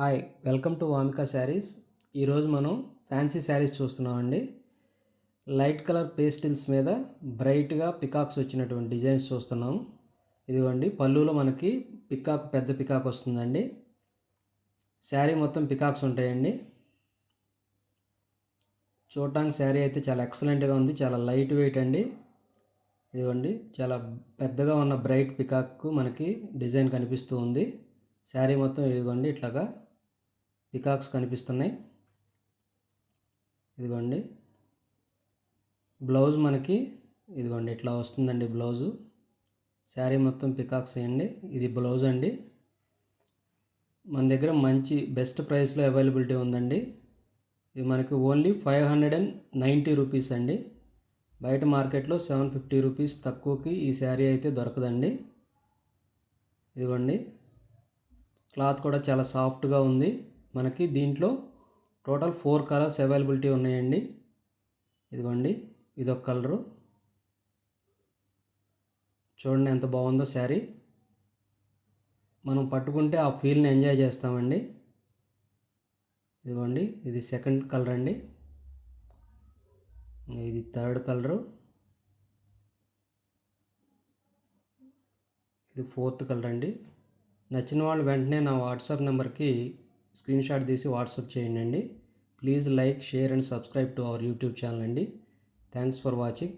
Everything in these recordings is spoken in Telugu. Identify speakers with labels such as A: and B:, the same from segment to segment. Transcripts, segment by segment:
A: Hi welcome to Vamika saris. ఈరోజు మనం ఫ్యాన్సీ శారీస్ చూస్తున్నామండి. లైట్ కలర్ పేస్టిల్స్ మీద బ్రైట్గా పికాక్స్ వచ్చినటువంటి డిజైన్స్ చూస్తున్నాం. ఇదిగోండి పళ్ళులో మనకి పికాక్ పెద్ద పికాక్ వస్తుందండి. శారీ మొత్తం పికాక్స్ ఉంటాయండి. చూడటానికి శారీ అయితే చాలా ఎక్సలెంట్గా ఉంది చాలా లైట్ వెయిట్ అండి. ఇదిగోండి చాలా పెద్దగా ఉన్న బ్రైట్ పికాక్ మనకి డిజైన్ కనిపిస్తూ ఉంది. శారీ మొత్తం ఇదిగోండి ఇట్లాగా పికాక్స్ కనిపిస్తున్నాయి. ఇదిగోండి. బ్లౌజ్ మనకి ఇదిగోండి ఇట్లా వస్తుందండి బ్లౌజు. శారీ మొత్తం పికాక్స్ వేయండి. ఇది బ్లౌజ్ అండి. మన దగ్గర మంచి బెస్ట్ ప్రైస్లో అవైలబిలిటీ ఉందండి. ఇది మనకి only five hundred and ninety rupees అండి. బయట మార్కెట్లో సెవెన్ ఫిఫ్టీ రూపీస్ తక్కువకి ఈ శారీ అయితే దొరకదండి. ఇదిగోండి. క్లాత్ కూడా చాలా సాఫ్ట్గా ఉంది. మనకి దీంట్లో టోటల్ ఫోర్ కలర్స్ అవైలబిలిటీ ఉన్నాయండి. ఇదిగోండి ఇదొక కలరు. చూడండి ఎంత బాగుందో శారీ. మనం పట్టుకుంటే ఆ ఫీల్ని ఎంజాయ్ చేస్తామండి. ఇదిగోండి ఇది సెకండ్ కలర్ అండి. ఇది థర్డ్ కలరు. ఇది ఫోర్త్ కలర్ అండి. నచ్చిన వాళ్ళు వెంటనే నా వాట్సాప్ నెంబర్కి స్క్రీన్ షాట్ తీసి వాట్సాప్ చేయండి అండి. Please like share and subscribe to our YouTube channel అండి. Thanks for watching.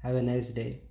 A: Have a nice day.